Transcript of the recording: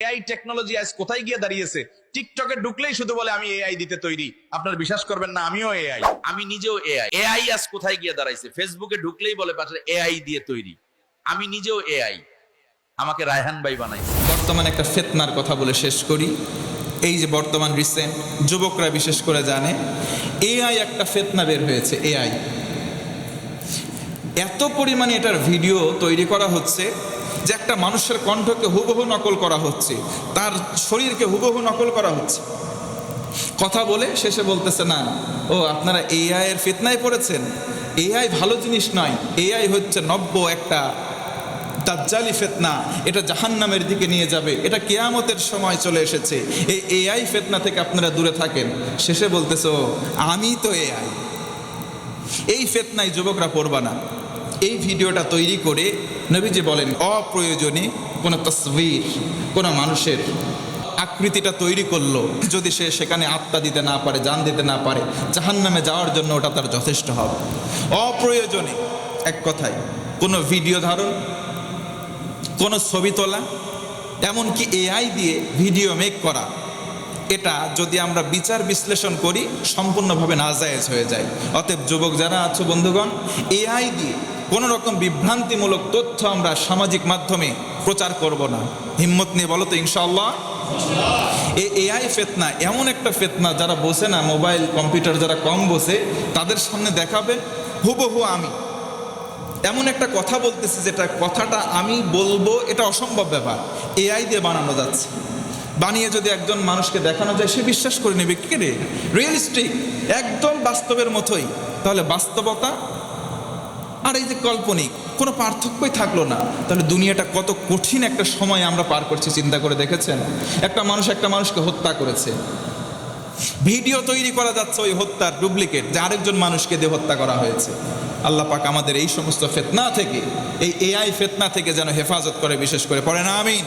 AI technology আজ কোথায় গিয়ে দাঁড়িয়েছে? টিকটকে ঢুকলেই শুধু বলে, আমি এআই দিতে তৈরি। আপনার বিশ্বাস করবেন না, আমিও এআই আমি নিজেও এআই এআই আজ কোথায় গিয়ে দাঁড়াইছে? ফেসবুকে ঢুকলেই বলে পাশে এআই দিয়ে তৈরি। আমি নিজেও এআই আমাকে রায়হান ভাই বানাই বর্তমান একটা ফেতনার কথা বলে শেষ করি। এই যে বর্তমান রিসেন্ট যুবকরা বিশেষ করে জানে এআই একটা ফেতনা বের হয়েছে এআই এত পরিমাণে এটার ভিডিও তৈরি করা হচ্ছে যে একটা মানুষের কণ্ঠকে হুবহু নকল করা হচ্ছে, তার শরীরকে হুবহু নকল করা হচ্ছে। কথা বলে শেষে বলতেছে, না, ও, আপনারা এআই এর ফিতনায় পড়েছেন। এআই ভালো জিনিস নয়। এআই হচ্ছে নব্য একটা দাজ্জালি ফেতনা। এটা জাহান্নামের দিকে নিয়ে যাবে। এটা কেয়ামতের সময় চলে এসেছে। এই এআই ফেতনা থেকে আপনারা দূরে থাকেন। শেষে বলতেছো আমি তো এআই এই ফেতনায় যুবকরা পড়বা না। এই ভিডিওটা তৈরি করে নবীজি বলেন অপ্রয়োজনে কোনো তসবির, কোনো মানুষের আকৃতিটা তৈরি করল। যদি সে সেখানে আত্মা দিতে না পারে, জান দিতে না পারে, জাহান্নামে যাওয়ার জন্য ওটা তার যথেষ্ট হবে। অপ্রয়োজনে এক কথায়, কোনো ভিডিও ধারণ, কোনো ছবি তোলা, এমনকি এআই দিয়ে ভিডিও মেক করা, এটা যদি আমরা বিচার বিশ্লেষণ করি, সম্পূর্ণভাবে নাজায়েজ হয়ে যায়। অতএব যুবক যারা আছো, বন্ধুগণ, এআই দিয়ে কোনো রকম বিভ্রান্তিমূলক তথ্য আমরা সামাজিক মাধ্যমে প্রচার করব না। হিম্মত নিয়ে বলো তো, ইনশাআল্লাহ। এআই ফেতনা, এমন একটা ফেতনা যারা বসে না, মোবাইল, কম্পিউটার যারা কম বসে, তাদের সামনে দেখাবেন হুবহু আমি। এমন একটা কথা বলতেছি যেটা কথাটা আমি বলব, এটা অসম্ভব ব্যাপার। এআই দিয়ে বানানো যাচ্ছে। বানিয়ে যদি একজন মানুষকে দেখানো যায়, সে বিশ্বাস করে নেবে, কে রে? রিয়েলিস্টিক একদম বাস্তবের মতোই। তাহলে বাস্তবতা আর এই যে কাল্পনিক, কোনো পার্থক্যই থাকল না। তাহলে দুনিয়াটা কত কঠিন একটা সময় আমরা পার করছি, চিন্তা করে দেখেছেন? একটা মানুষ একটা মানুষকে হত্যা করেছে। ভিডিও তৈরি করা যাচ্ছে ওই হত্যার ডুপ্লিকেট, যে আরেকজন মানুষকে দিয়ে হত্যা করা হয়েছে। আল্লাহ পাক আমাদের এই সমস্ত ফেতনা থেকে, এই এআই ফেতনা থেকে যেন হেফাজত করে, বিশেষ করে পড়ে না আমিন।